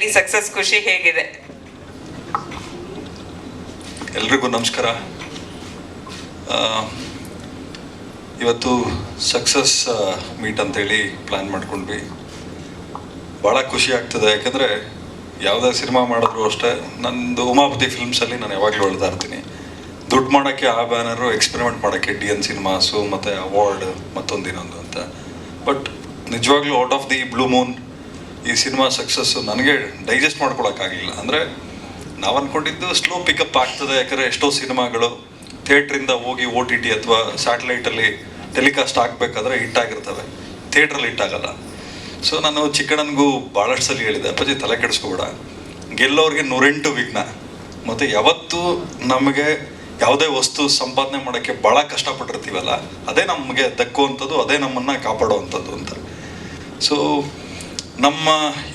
ಸಿನಿಮಾದಲ್ಲಿ ಸಕ್ಸಸ್ ಖುಷಿ ಹೇಗಿದೆ? ಎಲ್ರಿಗೂ ನಮಸ್ಕಾರ. ಇವತ್ತು ಸಕ್ಸಸ್ ಮೀಟ್ ಅಂತೇಳಿ ಪ್ಲ್ಯಾನ್ ಮಾಡ್ಕೊಂಡ್ವಿ. ಭಾಳ ಖುಷಿ ಆಗ್ತದೆ, ಯಾಕಂದರೆ ಯಾವುದೇ ಸಿನಿಮಾ ಮಾಡಿದ್ರು ಅಷ್ಟೇ, ನಂದು ಉಮಾಪತಿ ಫಿಲ್ಮ್ಸಲ್ಲಿ ನಾನು ಯಾವಾಗಲೂ ಹೇಳ್ತಾ ಇರ್ತೀನಿ. ದುಡ್ಡು ಮಾಡೋಕ್ಕೆ ಆ ಬ್ಯಾನರು ಎಕ್ಸ್ಪೆರಿಮೆಂಟ್ ಮಾಡೋಕ್ಕೆ ಡಿ ಎನ್ ಸಿನಿಮಾಸು ಮತ್ತು ಅವಾರ್ಡ್ ಮತ್ತೊಂದು ಇನ್ನೊಂದು ಅಂತ. ಬಟ್ ನಿಜವಾಗ್ಲೂ out of the blue moon ಈ ಸಿನಿಮಾ ಸಕ್ಸಸ್ಸು ನನಗೆ ಡೈಜೆಸ್ಟ್ ಮಾಡ್ಕೊಳಕ್ಕಾಗಲಿಲ್ಲ. ಅಂದರೆ ನಾವು ಅಂದ್ಕೊಂಡಿದ್ದು ಸ್ಲೋ ಪಿಕಪ್ ಆಗ್ತದೆ, ಯಾಕಂದರೆ ಎಷ್ಟೋ ಸಿನಿಮಾಗಳು ಥಿಯೇಟ್ರಿಂದ ಹೋಗಿ ಓ ಟಿ ಟಿ ಅಥವಾ ಸ್ಯಾಟಲೈಟಲ್ಲಿ ಟೆಲಿಕಾಸ್ಟ್ ಆಗಬೇಕಾದ್ರೆ ಹಿಟ್ಟಾಗಿರ್ತವೆ ಥಿಯೇಟ್ರಲ್ಲಿ ಹಿಟ್ಟಾಗಲ್ಲ ಸೊ ನಾನು ಚಿಕ್ಕಣ್ಣನಿಗೂ ಭಾಳಷ್ಟು ಸಲ ಹೇಳಿದೆ, ಅಪ್ಪಾಜಿ ತಲೆ ಕೆಡಿಸ್ಕೋಬೇಡ. ಗೆಲ್ಲೋರಿಗೆ ನೂರೆಂಟು ವಿಘ್ನ. ಮತ್ತು ಯಾವತ್ತೂ ನಮಗೆ ಯಾವುದೇ ವಸ್ತು ಸಂಪಾದನೆ ಮಾಡೋಕ್ಕೆ ಭಾಳ ಕಷ್ಟಪಟ್ಟಿರ್ತೀವಲ್ಲ, ಅದೇ ನಮಗೆ ದಕ್ಕುವಂಥದ್ದು, ಅದೇ ನಮ್ಮನ್ನು ಕಾಪಾಡುವಂಥದ್ದು ಅಂತ. ಸೊ ನಮ್ಮ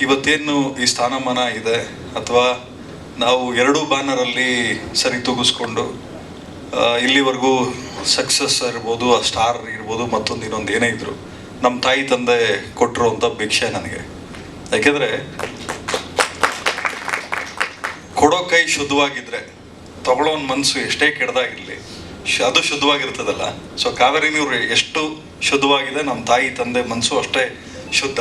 ಇವತ್ತೇನು ಈ ಸ್ಥಾನಮಾನ ಇದೆ ಅಥವಾ ನಾವು ಎರಡೂ ಬ್ಯಾನರಲ್ಲಿ ಸರಿ ತೂಗಿಸ್ಕೊಂಡು ಇಲ್ಲಿವರೆಗೂ ಸಕ್ಸಸ್ ಇರ್ಬೋದು, ಆ ಸ್ಟಾರ್ ಇರ್ಬೋದು, ಮತ್ತೊಂದು ಇನ್ನೊಂದು ಏನೇ ಇದ್ರು ನಮ್ಮ ತಾಯಿ ತಂದೆ ಕೊಟ್ಟಿರುವಂಥ ಭಿಕ್ಷೆ ನನಗೆ. ಯಾಕೆಂದರೆ ಕೊಡೋ ಕೈ ಶುದ್ಧವಾಗಿದ್ರೆ ತಗೊಳ್ಳೋನ್ ಮನಸ್ಸು ಎಷ್ಟೇ ಕೆಡ್ದಾಗಿರಲಿ ಅದು ಶುದ್ಧವಾಗಿರ್ತದಲ್ಲ. ಸೊ ಕಾವೇರಿ ಎಷ್ಟು ಶುದ್ಧವಾಗಿದೆ, ನಮ್ಮ ತಾಯಿ, ತಂದೆ ಮನಸ್ಸು ಅಷ್ಟೇ ಶುದ್ಧ.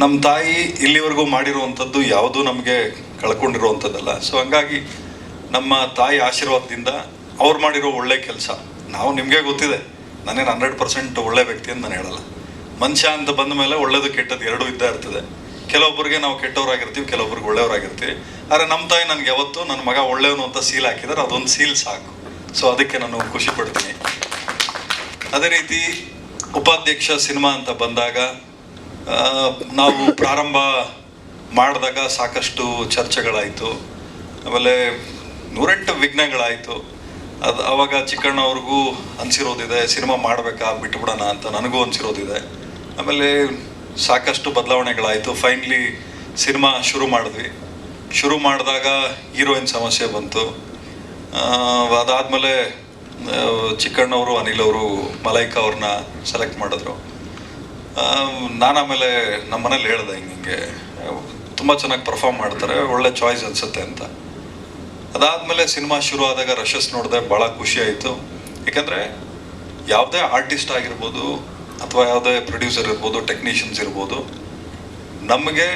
ನಮ್ಮ ತಾಯಿ ಇಲ್ಲಿವರೆಗೂ ಮಾಡಿರುವಂಥದ್ದು ಯಾವುದೂ ನಮಗೆ ಕಳ್ಕೊಂಡಿರುವಂಥದ್ದಲ್ಲ. ಸೊ ಹಂಗಾಗಿ ನಮ್ಮ ತಾಯಿ ಆಶೀರ್ವಾದದಿಂದ ಅವ್ರು ಮಾಡಿರೋ ಒಳ್ಳೆ ಕೆಲಸ. ನಾವು ನಿಮಗೆ ಗೊತ್ತಿದೆ, ನಾನೇನು ಹಂಡ್ರೆಡ್ ಪರ್ಸೆಂಟ್ ಒಳ್ಳೆ ವ್ಯಕ್ತಿ ಅಂತ ನಾನು ಹೇಳಲ್ಲ. ಮನುಷ್ಯ ಅಂತ ಬಂದ ಮೇಲೆ ಒಳ್ಳೇದು ಕೆಟ್ಟದ್ದು ಎರಡೂ ಇದ್ದೇ ಇರ್ತದೆ. ಕೆಲವೊಬ್ಬರಿಗೆ ನಾವು ಕೆಟ್ಟವರಾಗಿರ್ತೀವಿ, ಕೆಲವೊಬ್ರಿಗೆ ಒಳ್ಳೆಯವರಾಗಿರ್ತೀವಿ. ಆದರೆ ನಮ್ಮ ತಾಯಿ ನನಗೆ ಯಾವತ್ತೂ ನನ್ನ ಮಗ ಒಳ್ಳೆಯವನು ಅಂತ ಸೀಲ್ ಹಾಕಿದರೆ ಅದೊಂದು ಸೀಲ್ ಸಾಕು. ಸೊ ಅದಕ್ಕೆ ನಾನು ಖುಷಿ ಪಡ್ತೀನಿ ಅದೇ ರೀತಿ ಉಪಾಧ್ಯಕ್ಷ ಸಿನಿಮಾ ಅಂತ ಬಂದಾಗ ನಾವು ಪ್ರಾರಂಭ ಮಾಡಿದಾಗ ಸಾಕಷ್ಟು ಚರ್ಚೆಗಳಾಯಿತು. ಆಮೇಲೆ ನೂರೆಂಟು ವಿಘ್ನಗಳಾಯಿತು. ಅದು ಅವಾಗ ಚಿಕ್ಕಣ್ಣವ್ರಿಗೂ ಅನಿಸಿರೋದಿದೆ, ಸಿನಿಮಾ ಮಾಡಬೇಕಾ? ಬಿಟ್ಬಿಡೋಣ ಅಂತ ನನಗೂ ಅನಿಸಿರೋದಿದೆ. ಆಮೇಲೆ ಸಾಕಷ್ಟು ಬದಲಾವಣೆಗಳಾಯಿತು. ಫೈನಲಿ ಸಿನಿಮಾ ಶುರು ಮಾಡಿದ್ವಿ. ಶುರು ಮಾಡಿದಾಗ ಹೀರೋಯಿನ್ ಸಮಸ್ಯೆ ಬಂತು. ಅದಾದಮೇಲೆ ಚಿಕ್ಕಣ್ಣವರು ಅನಿಲ್ ಅವರು ಮಲೈಕಾ ಅವ್ರನ್ನ ಸೆಲೆಕ್ಟ್ ಮಾಡಿದ್ರು. ನಾನು ಆಮೇಲೆ ನಮ್ಮ ಮನೇಲಿ ಹೇಳ್ದೆ ಹಿಂಗೆ ಹಿಂಗೆ. ತುಂಬ ಚೆನ್ನಾಗಿ ಪರ್ಫಾರ್ಮ್ ಮಾಡ್ತಾರೆ, ಒಳ್ಳೆ ಚಾಯ್ಸ್ ಅನ್ಸುತ್ತೆ ಅಂತ. ಅದಾದಮೇಲೆ ಸಿನಿಮಾ ಶುರು ಆದಾಗ ರಶಸ್ ನೋಡಿದೆ, ಭಾಳ ಖುಷಿ ಆಯಿತು. ಯಾಕಂದರೆ ಯಾವುದೇ ಆರ್ಟಿಸ್ಟ್ ಆಗಿರ್ಬೋದು ಅಥವಾ ಯಾವುದೇ ಪ್ರೊಡ್ಯೂಸರ್ ಇರ್ಬೋದು ಟೆಕ್ನಿಷಿಯನ್ಸ್ ಇರ್ಬೋದು, ನಮಗೆ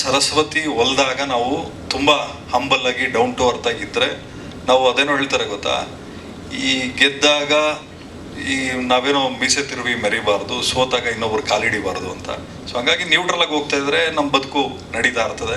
ಸರಸ್ವತಿ ಒಲ್ದಾಗ ನಾವು ತುಂಬ ಹಂಬಲ್ ಆಗಿ ಡೌನ್ ಟು ಅರ್ತ್ ಆಗಿದ್ದರೆ ನಾವು ಅದೇನೋ ಹೇಳ್ತಾರೆ ಗೊತ್ತಾ? ಈ ಗೆದ್ದಾಗ ಈ ನಾವೇನೋ ಮೀಸೆ ತಿರುವಿ ಮೆರಿಬಾರ್ದು, ಸೋತಾಗ ಇನ್ನೊಬ್ರು ಕಾಲಿಡಿಬಾರ್ದು ಅಂತ. ಸೊ ಹಂಗಾಗಿ ನ್ಯೂಟ್ರಲ್ ಆಗಿ ಹೋಗ್ತಾ ಇದ್ರೆ ನಮ್ಮ ಬದುಕು ನಡೀತಾ ಇರ್ತದೆ.